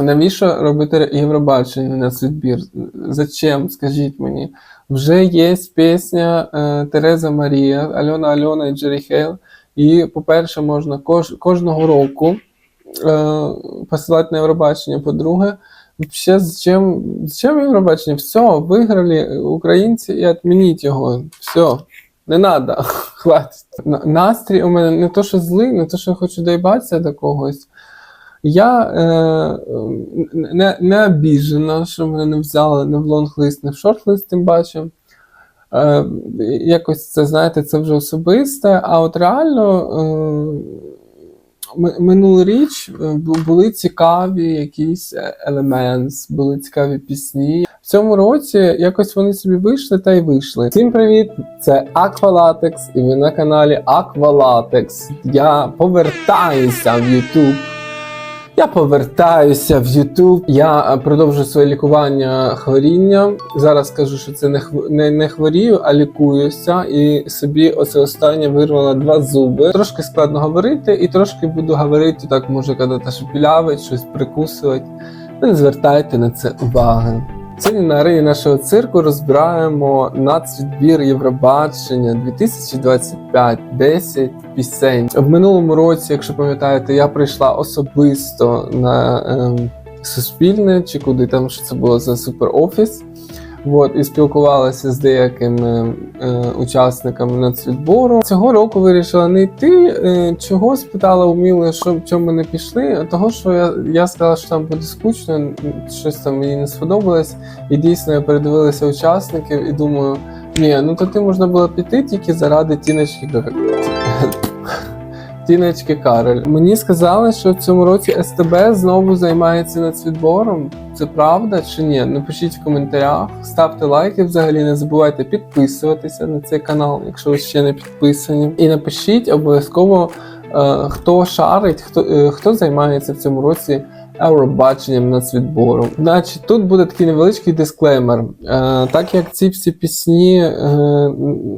Навіщо робити Євробачення на відбір? Зачем? Скажіть мені. Вже є пісня е, Тереза Марія, Альона Альона і Джері Хейл. І, по-перше, можна кож, кожного року е, посилати на Євробачення. По-друге, Вообще, зачем, зачем Євробачення? Все, виграли українці і відмініть його. Все, не треба, хватить. Настрій у мене не то, що злий, не то, що я хочу доїбатися до когось. Я е, не, не обіжена, що мене не взяли не в лонг-лист, не в шорт-лист, тим паче. Е, якось це, знаєте, це вже особисте, а от реально е, ми- минулоріч е, були цікаві якісь елементи, були цікаві пісні. В цьому році якось вони собі вийшли та й вийшли. Всім привіт! Це Аквалатекс, і ви на каналі Аквалатекс. Я повертаюся в YouTube. Я повертаюся в YouTube. Я е, продовжую своє лікування хворіння. Зараз кажу, що це не, хв... не, не хворію, а лікуюся. І собі оце останнє вирвала два зуби. Трошки складно говорити, і трошки буду говорити так, може, коли що шепілявить, щось прикусувати. Не звертайте на це уваги. Сьогодні на арені нашого цирку розбираємо нацвідбір Євробачення 2025 10 пісень. В минулому році, якщо пам'ятаєте, я прийшла особисто на ем, суспільне чи куди там що це було за суперофіс. От, і спілкувалася з деякими е, учасниками нацвідбору. Цього року вирішила не йти. Е, чого спитала у що чому не пішли? Того, що я, я сказала, що там буде скучно, щось там мені не сподобалось. І дійсно я передивилася учасників і думаю, ні, ну то ти можна було піти тільки заради тіночки Тіночки Кароль. Мені сказали, що в цьому році СТБ знову займається нацвідбором. Це правда чи ні? Напишіть в коментарях, ставте лайки. Взагалі не забувайте підписуватися на цей канал, якщо ви ще не підписані. І напишіть обов'язково, е, хто шарить, хто, е, хто займається в цьому році Евробаченням нацвідбору. Значить, тут буде такий невеличкий дисклеймер. Е, так як ці всі пісні е,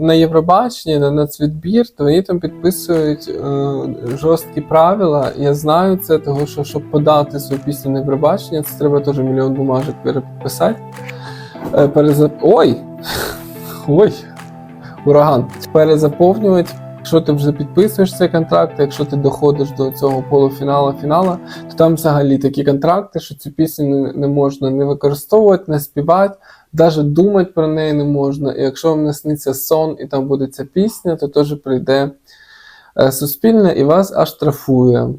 на Євробаченні, на нацвідбір, то вони там підписують е, жорсткі правила. Я знаю це, того що щоб подати свою пісню на Євробачення, це треба теж мільйон бумажок переписати. Е, перезап... Ой! Ой! Ураган. Перезаповнювати. Якщо ти вже підписуєш цей контракт, якщо ти доходиш до цього полуфіналу фінала, то там взагалі такі контракти, що цю пісню не, не можна не використовувати, не співати, навіть думати про неї не можна. І якщо вам насниться сон і там буде ця пісня, то теж прийде е, суспільне і вас аж штрафує.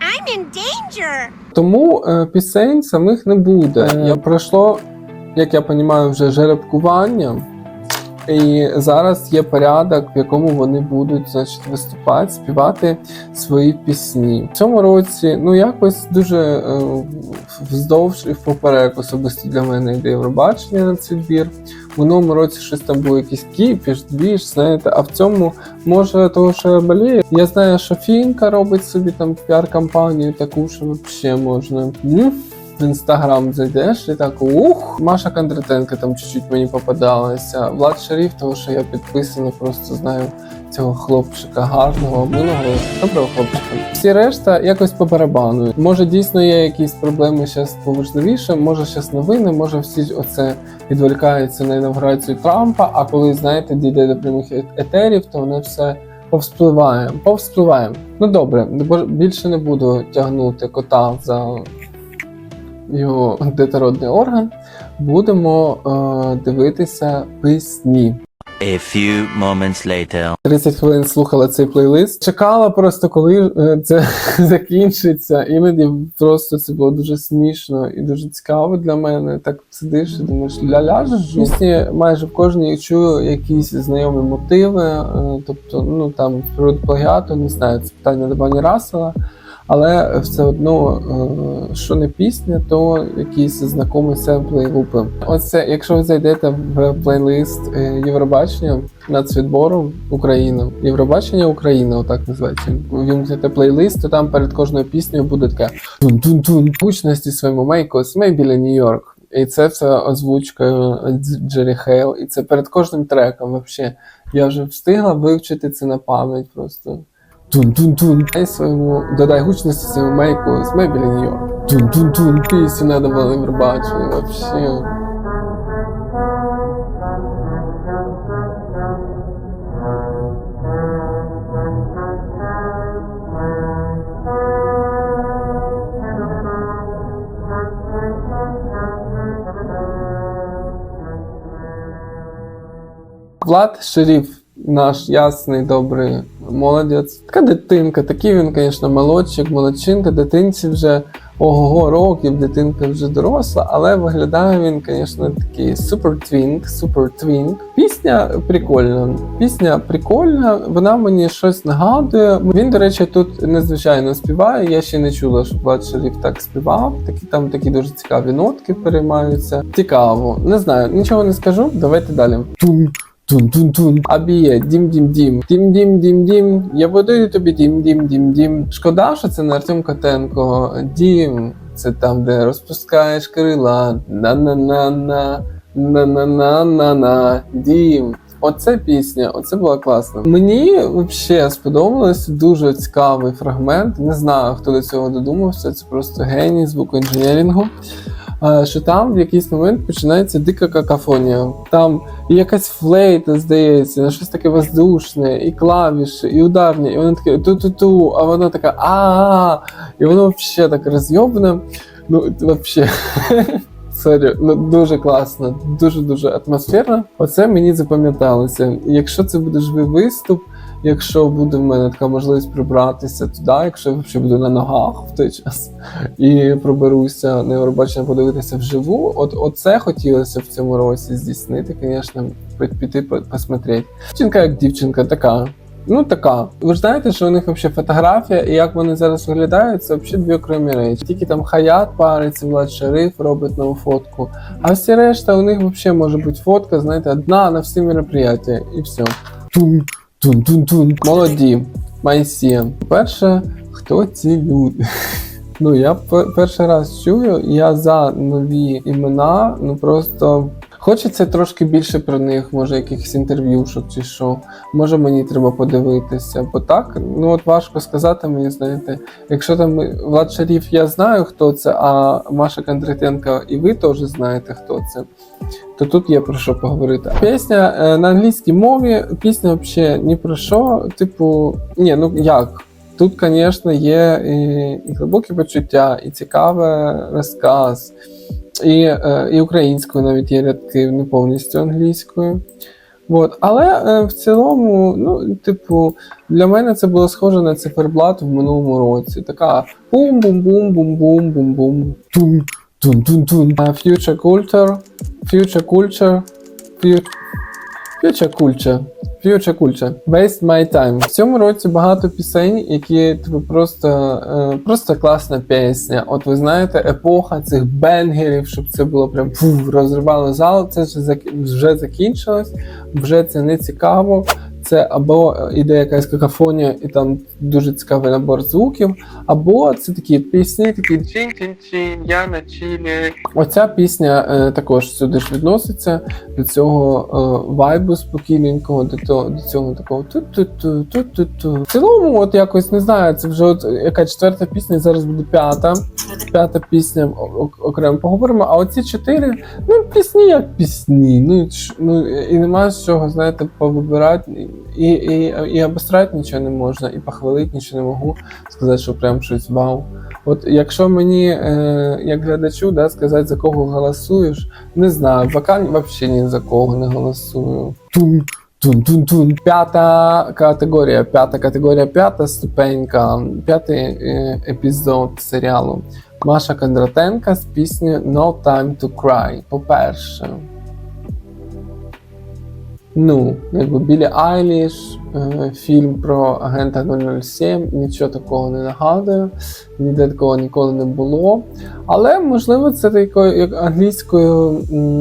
I'm in danger. Тому е, пісень самих не буде. Я пройшло, як я розумію, вже жеребкування. І зараз є порядок, в якому вони будуть значить, виступати, співати свої пісні. В цьому році, ну якось дуже е, вздовж і впоперек особисто для мене йде Євробачення на цей двір. В минулому році щось там було якийсь кіпіш, двіж, знаєте, а в цьому може того, що я болію. Я знаю, що Фінка робить собі там піар-кампанію таку, що взагалі можна. В інстаграм зайдеш і так ух, Маша Кондратенко там чуть-чуть мені попадалася. Влад Шарів, того що я підписаний, просто знаю цього хлопчика гарного, милого, доброго хлопчика. Всі решта якось по барабану. Може дійсно є якісь проблеми зараз поважливіше, може зараз новини, може всі оце відволікаються на інавгурацію Трампа, а коли, знаєте, дійде до прямих етерів, то воно все повспливає. Повспливає. Ну добре, більше не буду тягнути кота за його детородний орган. Будемо е, дивитися пісні. A few moments later. 30 хвилин слухала цей плейлист. Чекала просто, коли е, це закінчиться. Іноді просто це було дуже смішно і дуже цікаво для мене. Так сидиш і думаєш, ля-ля ж пісні майже в кожній чую якісь знайомі мотиви. е, Тобто, ну там плагіату, не знаю, це питання до Бані Рассела. Але все одно, е, що не пісня, то якісь знакомі семпли групи. Оце, якщо ви зайдете в плейлист е, Євробачення нацвідбору Україна, Євробачення Україна, отак називається. Вімкнете плейлист, то там перед кожною піснею буде таке тун-тун-тун, гучності своєму мейкос, ми біля Нью-Йорк. І це все озвучка Джері Хейл, і це перед кожним треком вообще. Я вже встигла вивчити це на пам'ять просто. Тун-тун-тун. Дай своєму, додай гучності своєму мейку з New York. Тун-тун-тун. Пісню надо було Євробачення, вообще. Влад Шеріф, наш ясний, добрий молодець. Така дитинка, такий він, звісно, молодчик, молодчинка, дитинці вже ого років, дитинка вже доросла, але виглядає він, звісно, такий супер твінк, супер твінк. Пісня прикольна. Пісня прикольна, вона мені щось нагадує. Він, до речі, тут незвичайно співає. Я ще не чула, що Влад Шеріф так співав. Такі там такі дуже цікаві нотки переймаються. Цікаво. Не знаю, нічого не скажу. Давайте далі. Тун. Тун-тун-тун. Абіє, дім-дім-дім. Дім-дім-дім-дім. Я подарую тобі дім-дім-дім-дім. Шкода, що це не Артем Котенко. Дім. Це там, де розпускаєш крила. На-на-на-на. На-на-на-на-на. Дім. Оце пісня, оце була класна. Мені взагалі сподобалось дуже цікавий фрагмент. Не знаю, хто до цього додумався. Це просто геній звукоінженерінгу. Що там в якийсь момент починається дика какафонія. Там і якась флейта, здається, на щось таке воздушне, і клавіші, і ударні, і воно таке ту-ту-ту, а воно така а і воно взагалі так розйобане. Ну, взагалі. Сорі, ну дуже класно, дуже дуже атмосферно. Оце мені запам'яталося. Якщо це буде живий виступ, якщо буде в мене така можливість прибратися туди, якщо я взагалі буду на ногах в той час і проберуся на Євробачення подивитися вживу, от оце хотілося в цьому році здійснити, звісно, піти по- посмотреть. Дівчинка як дівчинка, така. Ну, така. Ви ж знаєте, що у них взагалі фотографія, і як вони зараз виглядають, це взагалі дві окремі речі. Тільки там хаят париться, Влад Шериф робить нову фотку. А всі решта у них взагалі може бути фотка, знаєте, одна на всі мероприятия, і все. Тун, тун, тун, тун. Молоді, майсі. Перше, хто ці люди? Ну, я перший раз чую, я за нові імена, ну просто. Хочеться трошки більше про них, може якихось інтерв'юшок чи що. Може мені треба подивитися. Бо так, ну от важко сказати мені, знаєте, якщо там Влад Шаріф, я знаю, хто це, а Маша Кондратенко і ви теж знаєте, хто це. То тут є про що поговорити. Пісня е, на англійській мові, пісня взагалі ні про що. Типу, ні, ну як? Тут, звісно, є і, і глибокі почуття, і цікавий розказ, і, е, і українською навіть є рядки, не повністю англійською. От. Але е, в цілому, ну, типу, для мене це було схоже на циферблат в минулому році. Така бум-бум-бум-бум-бум-бум-бум. Тун, тун, тун, тун. Future Culture, Future Culture, Future Culture. Future кульча Waste My Time. В цьому році багато пісень, які типу, просто, е, просто класна пісня. От ви знаєте, епоха цих бенгерів, щоб це було прям фу, розривало зал. Це вже закінчилось, вже це не цікаво. Це або іде якась какафонія, і там дуже цікавий набор звуків, або це такі пісні, такі чин-чин-чин, я на чилі. Оця пісня е, також сюди ж відноситься до цього е, вайбу спокійненького, до того до цього такого ту-ту-ту, ту-ту-ту. В цілому, от якось не знаю, це вже от яка четверта пісня, зараз буде п'ята. П'ята пісня окремо поговоримо. А оці чотири, ну пісні як пісні. Ну, ну і нема з чого, знаєте, повибирати. І, і, і обострати нічого не можна, і похвалити нічого не можу. Сказати, що прям щось вау. От якщо мені, е, як глядачу, да, сказати, за кого голосуєш, не знаю, поки взагалі ні за кого не голосую. Тун, тун, тун, тун. П'ята категорія, п'ята категорія, п'ята ступенька, п'ятий е, епізод серіалу. Маша Кондратенка з піснею No Time to Cry. По-перше. Ну, якби Білі Айліш, фільм про агента 007, нічого такого не нагадує, ніде такого ніколи не було. Але, можливо, це такою як англійською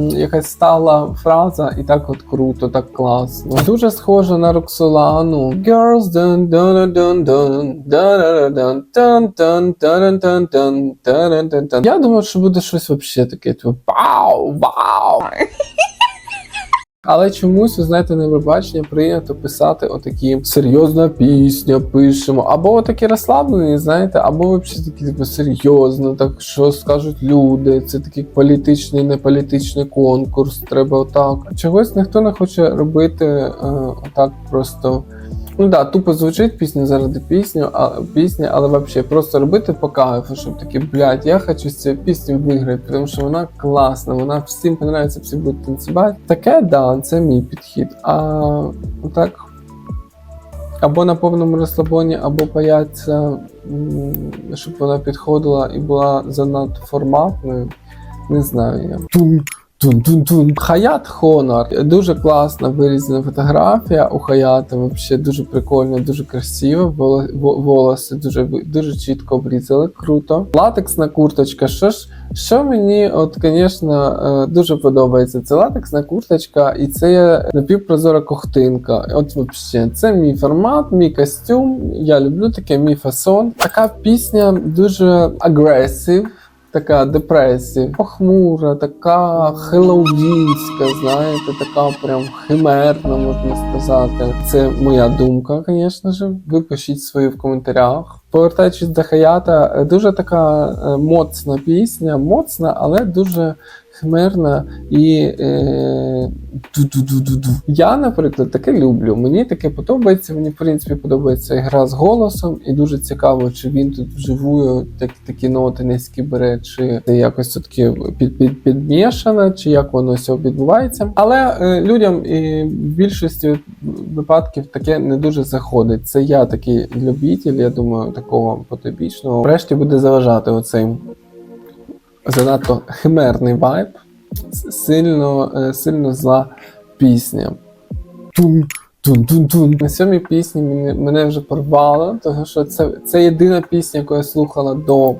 якась стала фраза, і так от круто, так класно. Дуже схоже на Роксолану. Girls dun dun dun dun dun dun dun Я думаю, що буде щось взагалі таке, типу Вау! Вау! Але чомусь, ви знаєте, на прийнято писати отакі серйозна пісня, пишемо, або отакі розслаблені, знаєте, або взагалі такі типу, серйозно, так що скажуть люди. Це такий політичний, неполітичний конкурс. Треба отак. Чогось ніхто не хоче робити е, отак просто. Ну да, тупо звучить пісня заради пісні, а, пісні, але взагалі просто робити по кайфу, щоб такі, блядь, я хочу з цією пісню виграти, тому що вона класна, вона всім подобається, всі будуть танцювати. Таке, да, це мій підхід. А так. Або на повному розслабоні, або бояться, м, щоб вона підходила і була занадто форматною. Не знаю я. Тун, тун, тун, тун. Хаят Хонор. Дуже класна вирізана фотографія у Хаята. Взагалі дуже прикольно, дуже красиво. Воло- во- Волоси дуже, дуже чітко обрізали. Круто. Латексна курточка. Що ж, що мені, от, звісно, е, дуже подобається. Це латексна курточка, і це напівпрозора ковтинка. От взагалі, це мій формат, мій костюм. Я люблю таке, мій фасон. Така пісня дуже агресив. Така депресія, похмура, така хеллоуінська, знаєте, така прям химерна, можна сказати. Це моя думка, звісно ж. Ви пишіть свої в коментарях. Повертаючись до Хаята, дуже така е, моцна пісня, моцна, але дуже химерна і е, ду-ду-ду-ду-ду. Я, наприклад, таке люблю. Мені таке подобається. Мені, в принципі, подобається гра з голосом, і дуже цікаво, чи він тут вживую так, такі ноти низькі бере, чи це якось все-таки під, під, підмішано, чи як воно все відбувається. Але е, людям і в більшості випадків таке не дуже заходить. Це я такий любитель, я думаю, такого потойбічного. Врешті буде заважати оцей занадто химерний вайб, сильно, е, сильно зла пісня. Тун, тун, тун, тун. На сьомій пісні мене, вже порвало, тому що це, це єдина пісня, яку я слухала до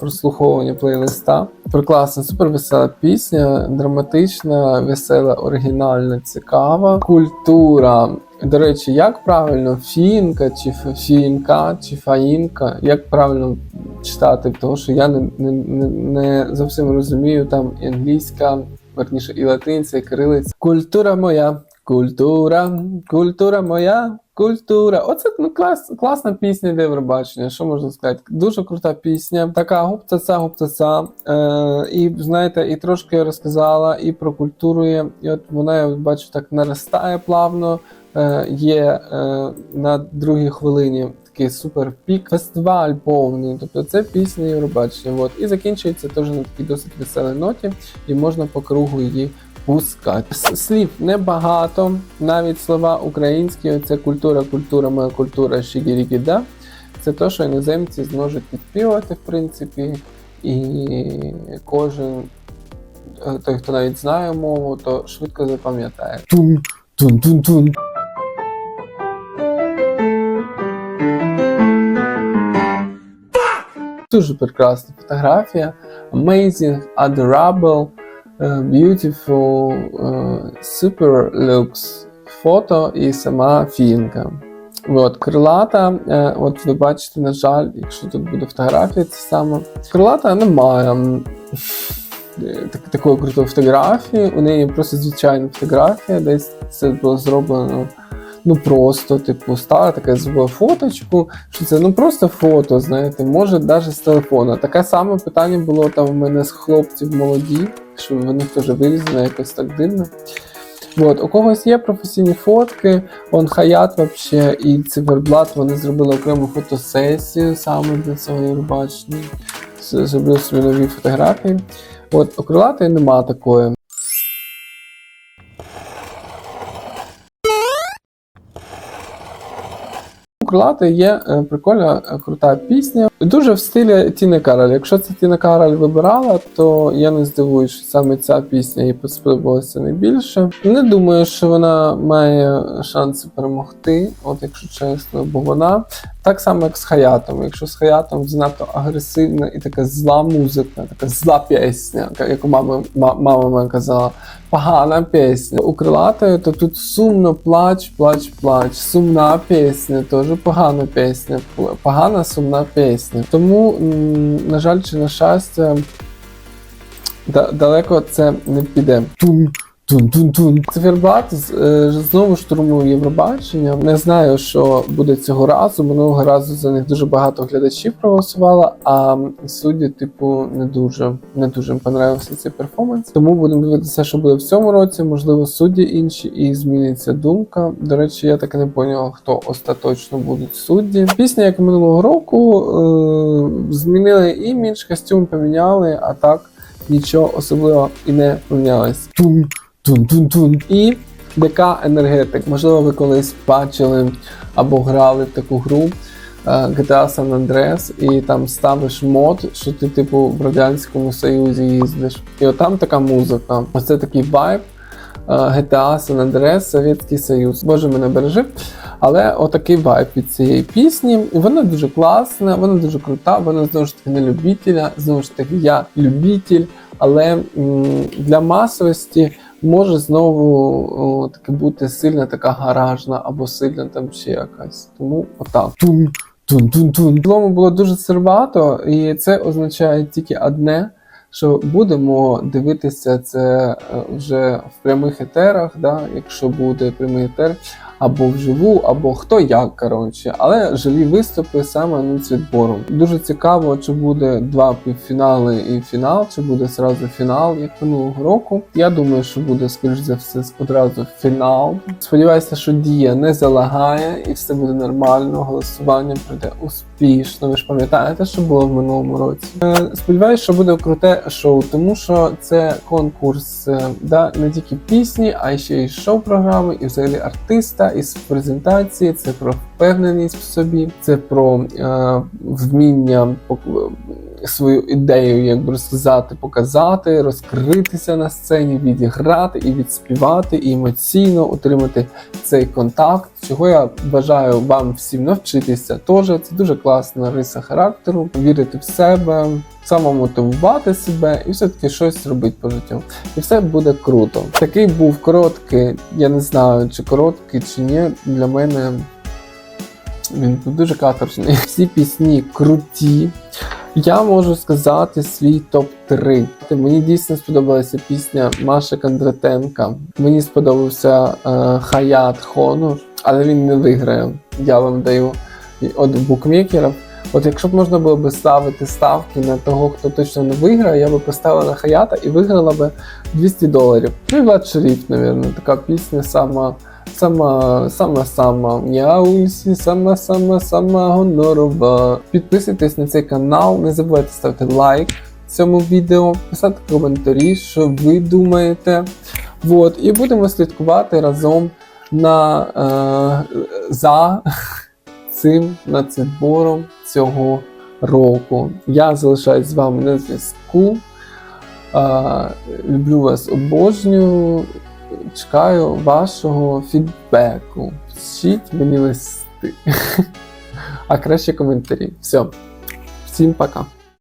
прослуховування плейлиста. Прекрасна, супер весела пісня, драматична, весела, оригінальна, цікава. Культура. До речі, як правильно фінка, чи фінка, чи фаїнка, як правильно читати, тому що я не, не, не, зовсім розумію там і англійська, верніше, і латинська, і кирилиця. Культура моя, культура, культура моя, культура. Оце ну, клас, класна пісня для Євробачення, що можна сказати. Дуже крута пісня. Така гупцаца, гупцаца. Е, і знаєте, і трошки розказала і про культуру. І от вона, я бачу, так наростає плавно. Е, є е, на другій хвилині такий супер пік, фестиваль повний. Тобто це пісня Євробачення. От. І закінчується теж на такій досить веселій ноті, і можна по кругу її пускати. Слів небагато, навіть слова українські, це культура, культура, моя культура, шігірігіда. Це те, що іноземці зможуть підспівати, в принципі, і кожен, е, той, хто навіть знає мову, то швидко запам'ятає. Тун, тун, тун, тун. Дуже прекрасна фотографія. Amazing, adorable, beautiful, е, super looks. Фото і сама фінка. От, крилата, е, от ви бачите, на жаль, якщо тут буде фотографія, це саме. Крилата немає е, так, такої крутої фотографії. У неї просто звичайна фотографія, десь це було зроблено ну просто, типу, стала така зробила фоточку, що це ну просто фото, знаєте, може навіть з телефона. Таке саме питання було там у мене з хлопців молоді, що вони теж вирізано якось так дивно. От, у когось є професійні фотки, он Хаят вообще і Циферблат, вони зробили окрему фотосесію саме для цього Євробачення. З- Зробили собі нові фотографії. От, у крилатої нема такої. У є е, прикольна е, крута пісня. Дуже в стилі Тіни Кароль. Якщо це Тіна Кароль вибирала, то я не здивуюсь, що саме ця пісня їй сподобалася найбільше. Не думаю, що вона має шанси перемогти, от якщо чесно, бо вона так само, як з Хаятом. Якщо з Хаятом занадто агресивна і така зла музика, така зла пісня, яку мама, мама моя казала, погана пісня. У крилатої, то тут сумно плач, плач, плач. Сумна пісня, теж погана пісня. Погана сумна пісня. Тому, на жаль, чи на щастя, далеко це не піде. Тун, Тун-тун-тун. Циферблат е, знову штурмує Євробачення. Не знаю, що буде цього разу. Минулого разу за них дуже багато глядачів проголосувало, а судді, типу, не дуже не дуже понравився цей перформанс. Тому будемо дивитися, що буде в цьому році. Можливо, судді інші і зміниться думка. До речі, я так і не поняв, хто остаточно будуть судді. Пісня, як минулого року, е- змінили імідж, костюм поміняли, а так нічого особливого і не помінялось. Тун, тун, тун. І ДК енергетик. Можливо, ви колись бачили або грали в таку гру. е, GTA San Andreas, і там ставиш мод, що ти, типу, в Радянському Союзі їздиш. І отам така музика. Оце такий вайб. е, GTA San Andreas, Совєтський Союз. Боже мене бережи. Але отакий вайб від цієї пісні. Вона дуже класна, вона дуже крута, вона знову ж таки не любителя. Знову ж таки, я любитель, але м, для масовості може знову о, таки бути сильна така гаражна або сильна там ще якась. Тому отак. Тун, тун, тун, тун. В цілому було дуже сервато, і це означає тільки одне. Що будемо дивитися це е, вже в прямих етерах, да, якщо буде прямий етер, або вживу, або хто як, коротше. Але живі виступи саме нацвідбором. Дуже цікаво, чи буде два півфінали і фінал, чи буде зразу фінал, як минулого року. Я думаю, що буде, скоріш за все, одразу фінал. Сподіваюся, що дія не залагає і все буде нормально. Голосування пройде успішно. Ви ж пам'ятаєте, що було в минулому році. Е, Сподіваюся, що буде круте шоу, тому що це конкурс е, да, не тільки пісні, а ще й шоу-програми, і взагалі артиста, і із презентації. Це про впевненість в собі, це про е, вміння свою ідею, як би сказати, показати, розкритися на сцені, відіграти і відспівати, і емоційно отримати цей контакт, чого я бажаю вам всім навчитися. Теж це дуже класна риса характеру, вірити в себе, самомотивувати себе і все-таки щось робити по життю. І все буде круто. Такий був короткий, я не знаю, чи короткий, чи ні. Для мене він дуже каторжний. Всі пісні круті. Я можу сказати свій топ-3. Мені дійсно сподобалася пісня Маші Кондратенка. Мені сподобався е, Хаят Хонор, але він не виграє. Я вам даю от букмекерів. От якщо б можна було би ставити ставки на того, хто точно не виграє, я би поставила на Хаята і виграла би 200 доларів. Ну і Влад Шеріф, мабуть, така пісня сама. Сама, сама, сама я Ульсі, сама, сама, сама гонорова. Підписуйтесь на цей канал, не забувайте ставити лайк цьому відео, писати коментарі, що ви думаєте. Вот, і будемо слідкувати разом на, е, за цим нацвідбором цього року. Я залишаюсь з вами на зв'язку. Е, люблю вас, обожнюю. Чекаю вашого фідбеку. Пишіть мені листи. А краще коментарі. Все. Всім пока.